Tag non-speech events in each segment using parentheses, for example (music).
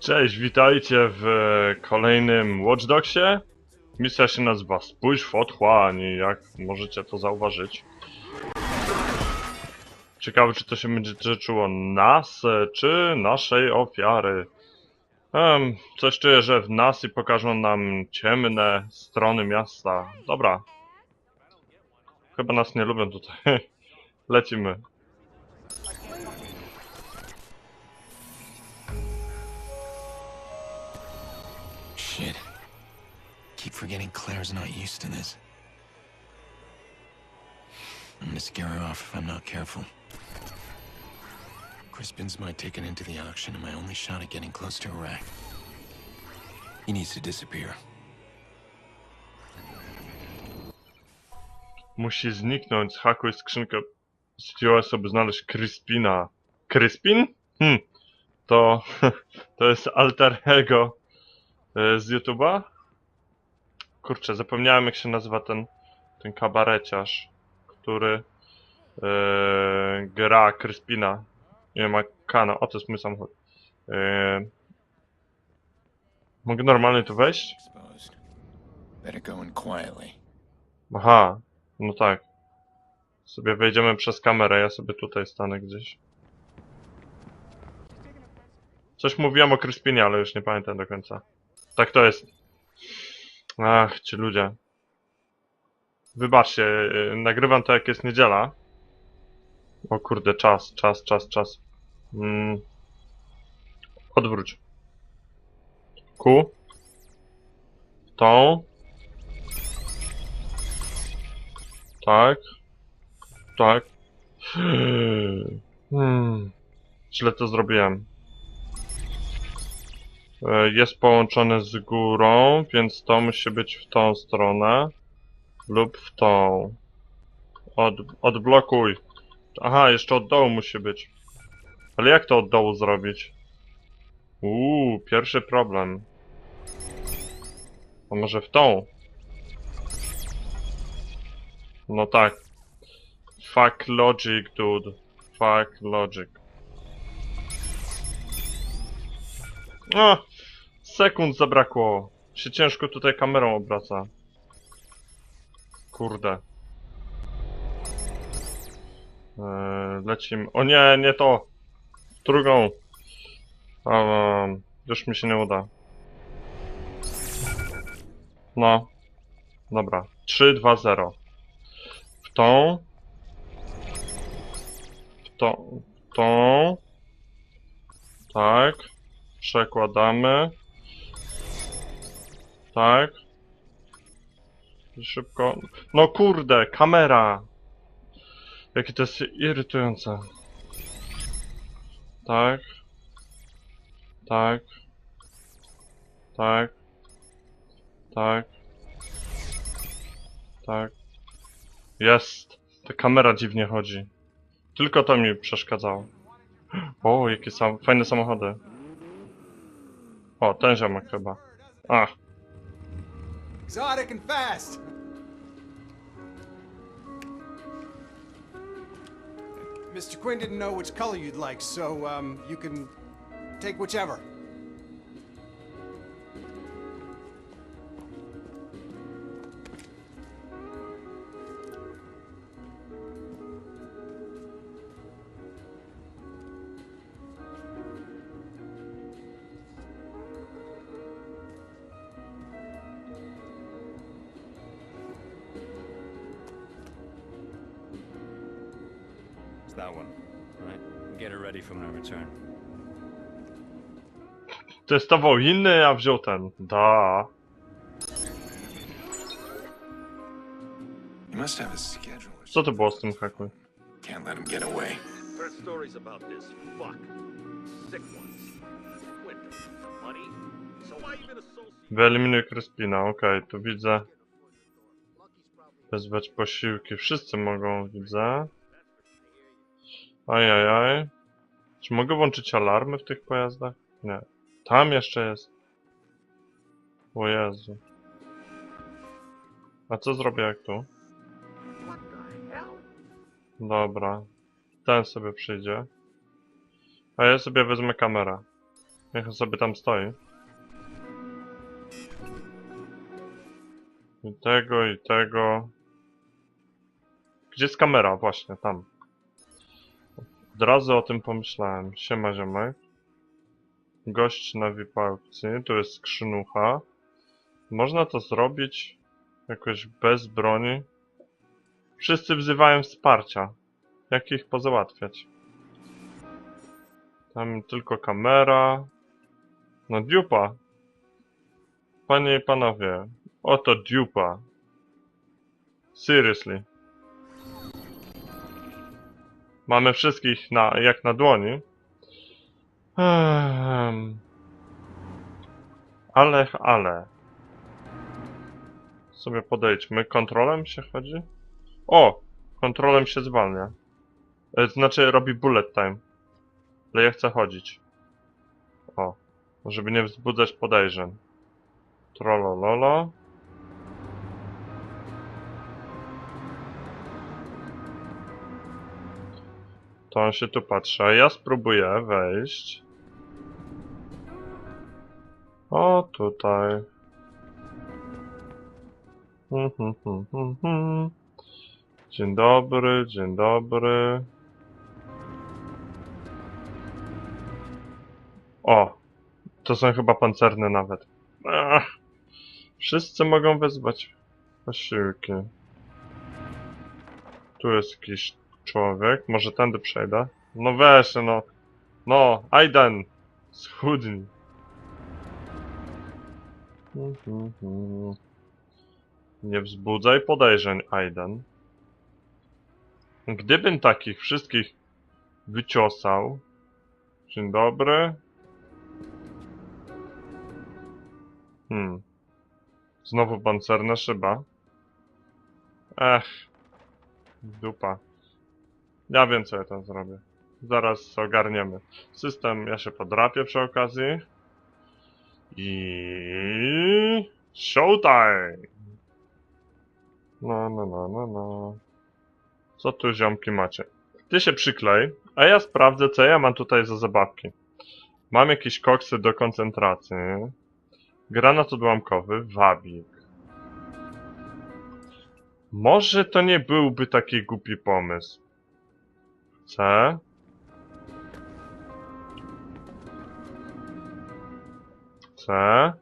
Cześć, witajcie w kolejnym Watch Dogsie. Misja się nazywa Spójrz w otchłań, jak możecie to zauważyć. Ciekawe, czy to się będzie tyczyło nas, e, czy naszej ofiary. Um, coś czuję, że w nas i pokażą nam ciemne strony miasta. Dobra. Chyba nas nie lubią tutaj. (laughs) Lecimy. Shit. Keep forgetting Claire's not used to this. I'm gonna scare her off if I'm not careful. Crispin's my ticket into the auction and my only shot at getting close to Iraq. He needs to disappear. Musi zniknąć, hakuj skrzynkę zdjąłeś sobie znaleźć Crispina. Crispin? Hm. To, (laughs) to jest alter ego e, z YouTube'a? Kurczę, zapomniałem jak się nazywa ten, ten kabareciarz, który e, gra Crispina. Nie ma kanał. O, to jest mój samochód. E, mogę normalnie tu wejść? Aha, no tak. Sobie wejdziemy przez kamerę, ja sobie tutaj stanę gdzieś. Coś mówiłem o Crispinie, ale już nie pamiętam do końca. Tak to jest. Ach, ci ludzie. Wybaczcie, yy, nagrywam to jak jest niedziela. O kurde, czas, czas, czas, czas. Mm. Odwróć. Ku. Tą. Tak. Tak. (gasps) Hmm. Źle to zrobiłem. E, Jest połączone z górą, więc to musi być w tą stronę. Lub w tą. Od, odblokuj. Aha, jeszcze od dołu musi być. Ale jak to od dołu zrobić? Uuu, pierwszy problem. A może w tą? No tak. Fuck logic, dude. Fuck logic. O! Sekund zabrakło. Się ciężko tutaj kamerą obraca. Kurde. Eee, lecimy. O nie, nie to! Drugą. Um, już mi się nie uda. No. Dobra. 3, 2, 0 w tą, w tą, w tą, tak, przekładamy, tak, szybko, no kurde, kamera, jakie to jest irytujące, tak, tak, tak, tak, tak, jest. Ta kamera dziwnie chodzi. Tylko to mi przeszkadzało. O, jakie sam fajne samochody. O, ten ziomek chyba. A, Exotic and fast. Mr. Quinn didn't know which color you'd like, so um, you can take whichever. That one. Right. Get her ready for my return. testował inny, a wziął ten. Da. Co to było z tym hakuj? Can't let him get away. Heard stories about this fuck. Sick ones. Winter. Money. So why even associate? Wyeliminuj Crispina, okej, tu widzę. Wezwać posiłki. Wszyscy mogą, widzę. Ajajaj. Czy mogę włączyć alarmy w tych pojazdach? Nie. Tam jeszcze jest. O Jezu. A co zrobię jak tu? Dobra. Ten sobie przyjdzie. A ja sobie wezmę kamerę. Niech on sobie tam stoi. I tego, i tego. Gdzie jest kamera? Właśnie, tam. Razu o tym pomyślałem. Siema ziomek. Gość na VIP aukcji. Tu jest skrzynucha. Można to zrobić jakoś bez broni. Wszyscy wzywają wsparcia. Jak ich pozałatwiać? Tam tylko kamera. No dupa. Panie i panowie, oto dupa. Seriously. Mamy wszystkich na, jak na dłoni. Ehm. Ale, ale. Sobie podejdźmy. Kontrolem się chodzi? O! Kontrolem się zwalnia. E, Znaczy robi bullet time. Ale ja chcę chodzić. O. Żeby nie wzbudzać podejrzeń. Trolololo. To on się tu patrzy, a ja spróbuję wejść. O, tutaj. Hmm, hmm, hmm. Dzień dobry, dzień dobry. O, to są chyba pancerne nawet. Wszyscy mogą wezwać posiłki. Tu jest jakiś człowiek, może tędy przejdę? No weź, no. No, Aiden, schudnij. Nie wzbudzaj podejrzeń, Aiden. Gdybym takich wszystkich wyciosał. Dzień dobry. Hmm. Znowu pancerna szyba. Ech. Dupa. Ja wiem co ja tam zrobię. Zaraz ogarniemy. System ja się podrapię przy okazji. I... Showtime! No, no, no, no, no. Co tu ziomki macie? Ty się przyklej, a ja sprawdzę co ja mam tutaj za zabawki. Mam jakieś koksy do koncentracji. Granat odłamkowy, wabik. Może to nie byłby taki głupi pomysł. C. C.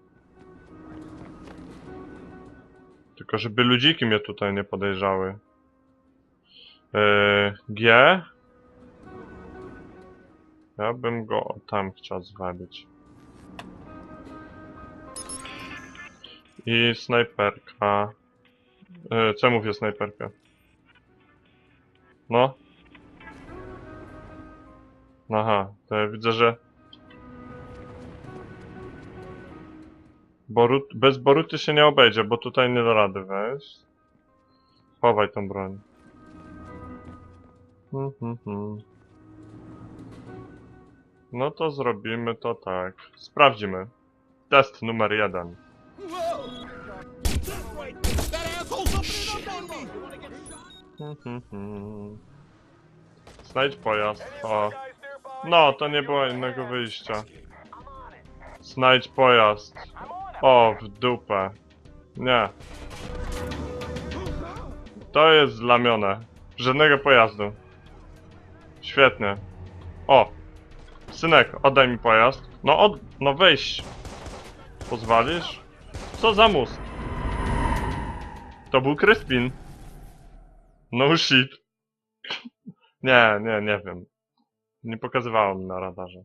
Tylko żeby ludziki mnie tutaj nie podejrzały. Yy, G. Ja bym go tam chciał zwabić. I snajperka. Yy, co mówię snajperka? No. Aha, to ja widzę, że... Borut... Bez Boruty się nie obejdzie, bo tutaj nie da rady wejść. Chowaj tą broń. Hmm, hmm, hmm. No to zrobimy to tak. Sprawdzimy. Test numer jeden. Hmm, hmm, hmm. Znajdź pojazd. O. No, to nie było innego wyjścia. Znajdź pojazd. O, w dupę. Nie. To jest zlamione. Żadnego pojazdu. Świetnie. O! Synek, oddaj mi pojazd. No od... no weź. Pozwolisz? Co za mózg? To był Kryspin. No shit. (laughs) Nie, nie, nie wiem. Nie pokazywało mi na radarze.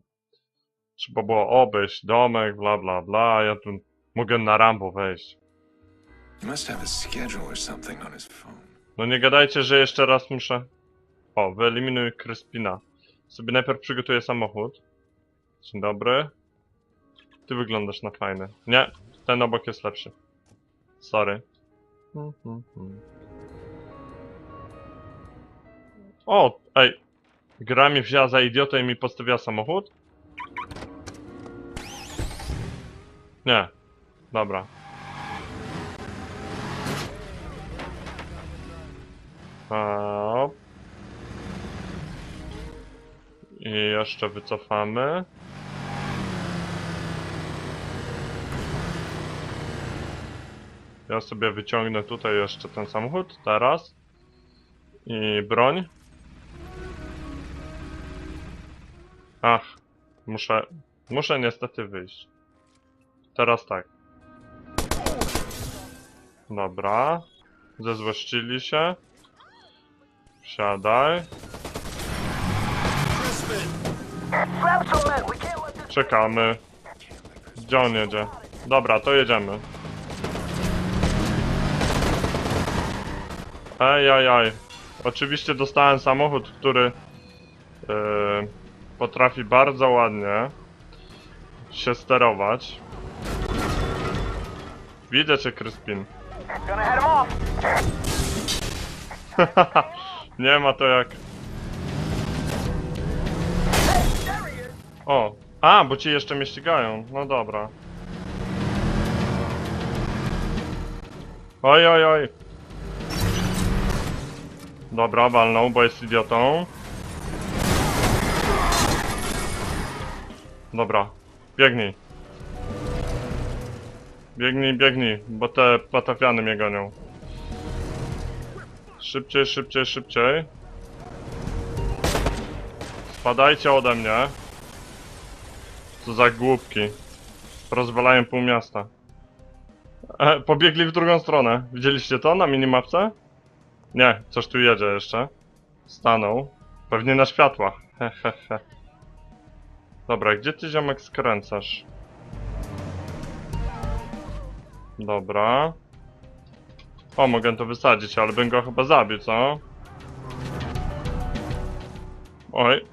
Trzeba było obejść domek, bla bla bla, ja tu mogę na Rambo wejść. No nie gadajcie, że jeszcze raz muszę... O, wyeliminuj Kryspina. Sobie najpierw przygotuję samochód. Dzień dobry. Ty wyglądasz na fajny. Nie, ten obok jest lepszy. Sorry. Hmm, hmm. O, ej. Gra mi wzięła za idiotę i mi postawiła samochód? Nie. Dobra. I jeszcze wycofamy. Ja sobie wyciągnę tutaj jeszcze ten samochód, teraz. I broń. Ach, muszę, muszę niestety wyjść. Teraz tak. Dobra. Zezłościli się. Wsiadaj. Czekamy. Gdzie on jedzie? Dobra, to jedziemy. Ej, ej, ej. Oczywiście dostałem samochód, który yy, potrafi bardzo ładnie się sterować. Widzę cię, Kryspin. (laughs) Nie ma to jak... O! A, bo ci jeszcze mnie ścigają. No dobra. Oj, oj, oj. Dobra, walnął, bo jest idiotą. Dobra, biegnij. Biegnij, biegnij, bo te patafiany mnie gonią. Szybciej, szybciej, szybciej. Spadajcie ode mnie. Co za głupki. Rozwalają pół miasta. E, pobiegli w drugą stronę. Widzieliście to na minimapce? Nie, coś tu jedzie jeszcze. Stanął. Pewnie na światłach. Hehehe. Dobra, gdzie ty ziomek skręcasz? Dobra. O, mogę to wysadzić, ale bym go chyba zabił, co? Oj.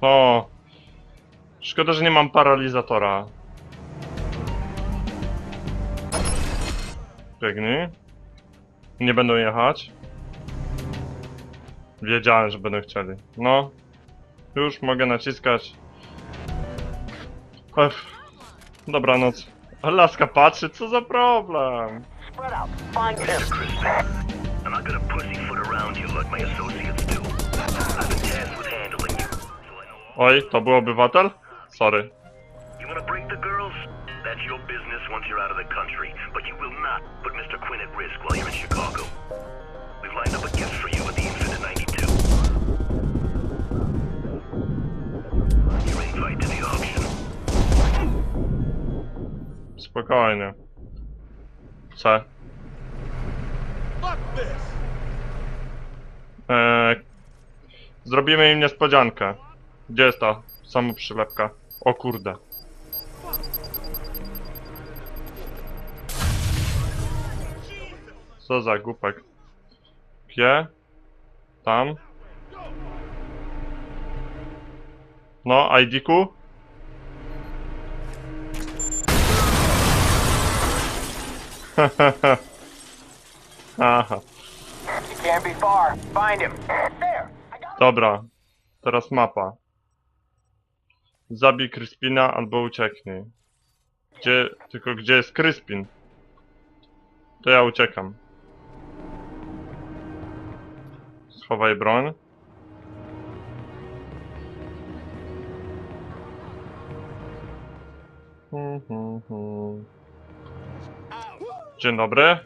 O. Szkoda, że nie mam paralizatora. Biegnij. Nie będą jechać. Wiedziałem, że będą chcieli. No. Już mogę naciskać. Ech. Dobranoc. Laska patrzy, co za problem? Oj, to był obywatel? Sorry. That's your business once you're out of the country, but you will not put Mr. Quinn at risk while you're in Chicago. We've lined up a gift for you Spokojnie. C. Eee, zrobimy im niespodziankę. Gdzie jest ta samoprzylepka? O kurde. Co za głupek. Gdzie? Tam. No, ID-ku? Dobra, teraz mapa. Zabij Kryspina albo ucieknij. Gdzie, tylko gdzie jest Kryspin? To ja uciekam. Schowaj broń. Hmm, hmm, hmm. Dzień dobry.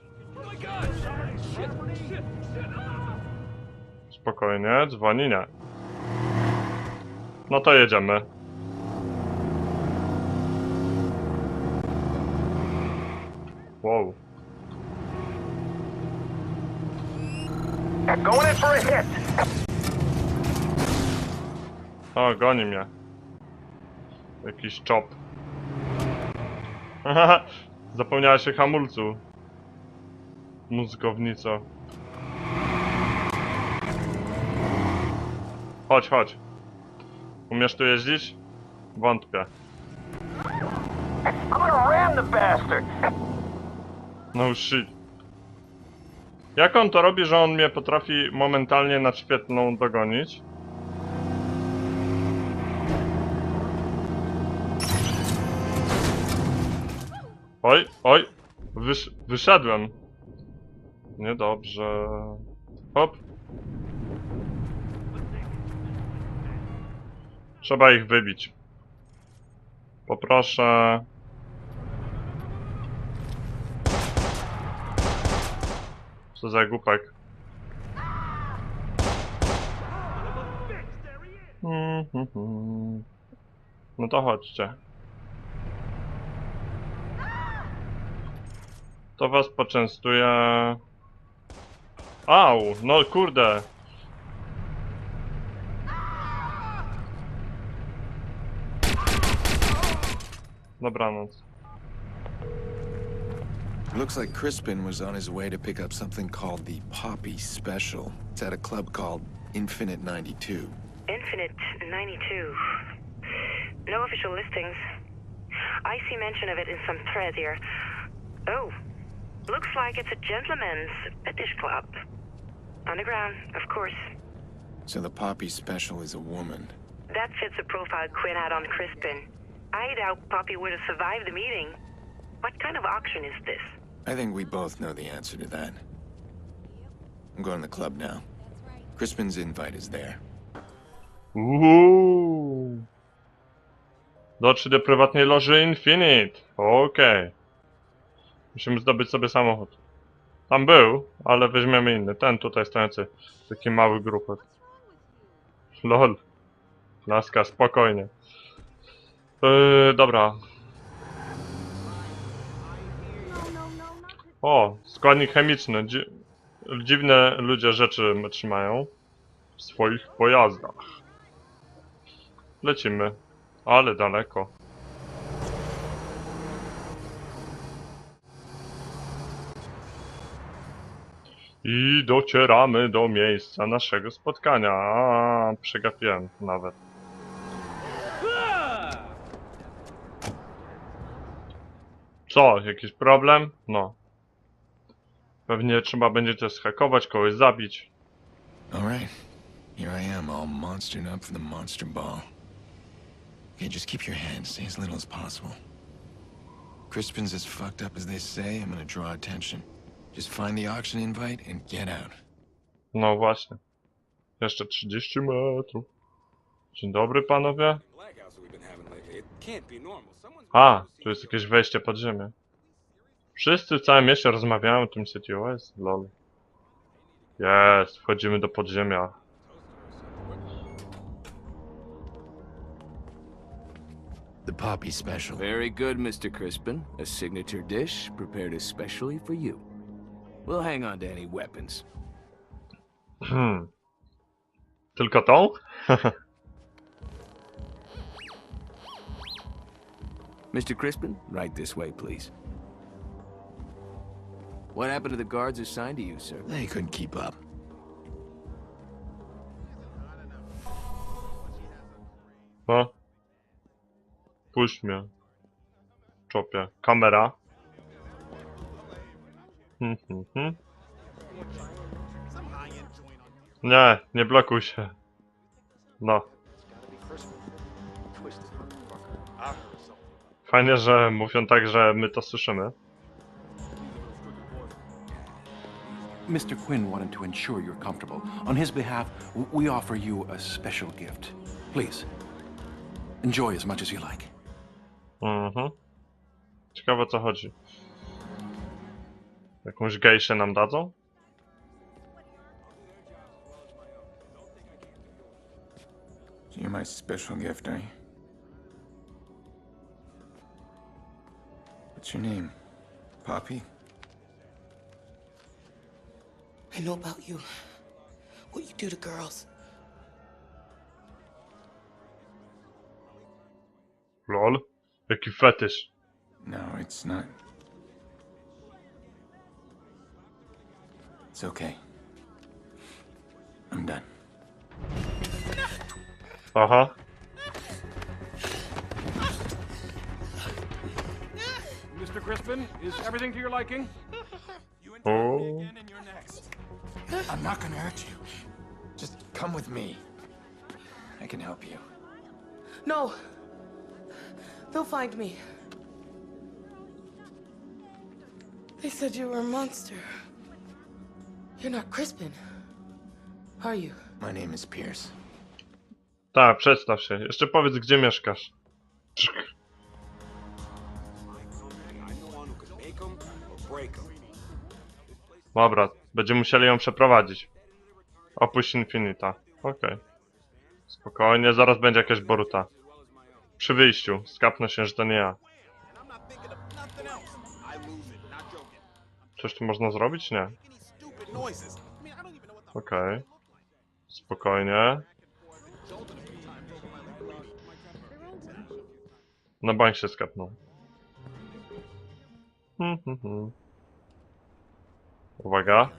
Spokojnie, dzwoni nie. No to jedziemy. Wow. Going in for a hit. O, goni mnie. Jakiś czop. (laughs) Zapomniała się hamulcu. Mózgownico. Chodź, chodź. Umiesz tu jeździć? Wątpię. No shit. Jak on to robi, że on mnie potrafi momentalnie na świetną dogonić? Oj, oj, wysz, wyszedłem. Niedobrze. Hop. Trzeba ich wybić. Poproszę. Co za głupek. No to chodźcie. To was poczęstuję. Au, no kurde. Dobranoc. Looks like Crispin was on his way to pick up something called the Poppy Special. It's at a club called Infinite 92. Infinite 92. No official listings. I see mention of it in some thread here. Oh, looks like it's a gentleman's fetish club. Underground, of course. So the Poppy Special is a woman. That fits the profile Quinn had on Crispin. I doubt Poppy would have survived the meeting. What kind of auction is this? I think we both know the answer to that. I'm going to the club now. Crispin's invite is there. Uuu. Dotrzyj do prywatnej loży Infinite. Okej. Musimy zdobyć sobie samochód. Tam był, ale weźmiemy inny. Ten tutaj stojący. Taki mały grupek. Lol. Laska, spokojnie. Yy, dobra. O, składnik chemiczny. Dzi dziwne ludzie rzeczy trzymają w swoich pojazdach. Lecimy. Ale daleko. I docieramy do miejsca naszego spotkania. Przegapiłem nawet. Co? Jakiś problem? No. Pewnie trzeba będzie też zhakować, kogoś zabić. Alright. Here I am, all monstered up for the monster ball. Okay, just keep your hands, say as little as possible. Crispin's as fucked up as they say, I'm gonna draw attention. Just find the auction invite and get out. No właśnie. Jeszcze 30 metrów. Dzień dobry panowie. A, tu jest jakieś wejście pod ziemię. Wszyscy w całym mieście rozmawiają o tym CTOS. Lol. Jest, wchodzimy do podziemia. The Poppy Special. Very good, Mr. Crispin. A signature dish prepared especially for you. We'll hang on to any weapons. Hmm. Tylko tą? Mr. Crispin, right this way, please. What happened to the guards assigned to you, sir? They couldn't keep up. No. Puść mnie. Czopie. Kamera. Nie, nie blokuj się. No. Fajnie, że mówią tak, że my to słyszymy. Mr. Quinn wanted to ensure you're comfortable. On his behalf, we offer you a special gift. Please, enjoy as much as you like. Mhm. Ciekawe co chodzi. Jakąś gejszę nam dadzą? You're my special gift, are you? What's your name? Poppy? I know about you. What you do to girls. Lol. Jaki fetysz. No, it's not. It's okay. I'm done. Uh-huh. Mr. Crispin, is everything to your liking? O. And you're next. I'm not gonna hurt you. Just come with me. I can help you. No. They'll find me. They said you were a monster. You're not Crispin. Are you? My name is Pierce. Tak, przedstaw się. Jeszcze powiedz, gdzie mieszkasz. Dobra, będziemy musieli ją przeprowadzić. Opuść Infinita. Okej. Spokojnie, zaraz będzie jakaś boruta. Przy wyjściu, skapnę się, że to nie ja. Coś tu można zrobić? Nie. Any stupid noises. I mean, I don't even know what the Okej. Spokojnie. Na bank się skapnął. Hmm, hmm, hmm. Uwaga.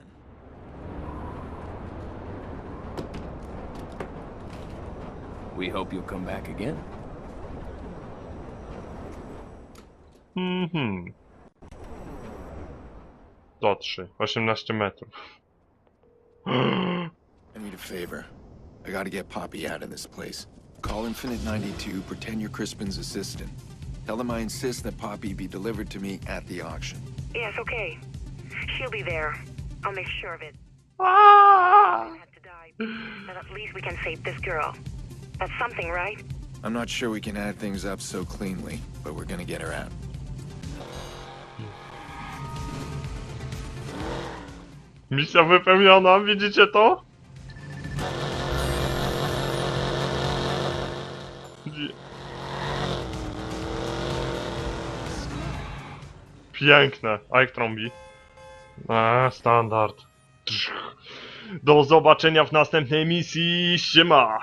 We hope you'll come back again. Mhm. Do 3. 18 metrów. (gasps) I need a favor. I gotta get Poppy out of this place. Call Infinite 92, pretend you're Crispin's assistant. Tell them I insist that Poppy be delivered to me at the auction. Yes, okay. She'll be there. I'll make sure of it. Ah! Have to die, but at least we can save this girl. That's something, right? I'm not sure we can add things up so cleanly, but we're gonna get her out. Misja wypełniona, widzicie to? Piękne. A jak trąbi? A, standard. Do zobaczenia w następnej misji. Siema!